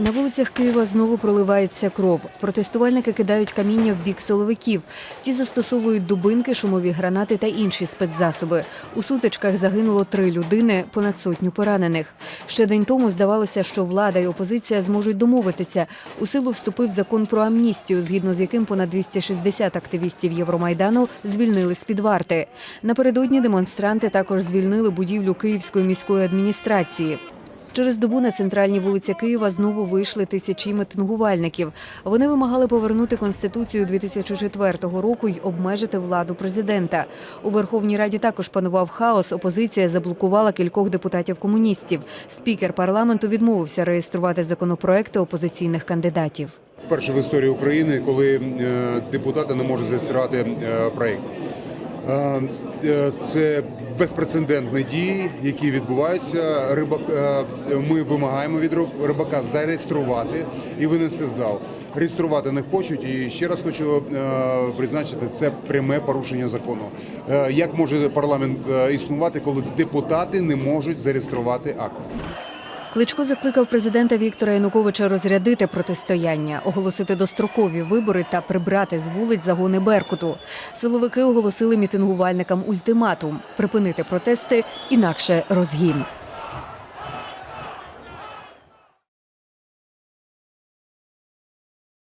На вулицях Києва знову проливається кров. Протестувальники кидають каміння в бік силовиків. Ті застосовують дубинки, шумові гранати та інші спецзасоби. У сутичках загинуло три людини, понад сотню поранених. Ще день тому здавалося, що влада і опозиція зможуть домовитися. У силу вступив закон про амністію, згідно з яким понад 260 активістів Євромайдану звільнили з під варти. Напередодні демонстранти також звільнили будівлю Київської міської адміністрації. Через добу на центральній вулиці Києва знову вийшли тисячі митингувальників. Вони вимагали повернути конституцію 2004 року й обмежити владу президента. У Верховній Раді також панував хаос. Опозиція заблокувала кількох депутатів-комуністів. Спікер парламенту відмовився реєструвати законопроекти опозиційних кандидатів. Вперше в історії України, коли е, депутати не можуть зареєструвати е, проєкт. Е, е, Це безпрецедентні дії, які відбуваються. Рибак, е, ми вимагаємо від рибака зареєструвати і винести в зал. Реєструвати не хочуть. І ще раз хочу призначити, це пряме порушення закону. Як може парламент існувати, коли депутати не можуть зареєструвати акт? Кличко закликав президента Віктора Януковича розрядити протистояння, оголосити дострокові вибори та прибрати з вулиць загони Беркуту. Силовики оголосили мітингувальникам ультиматум припинити протести, інакше розгін.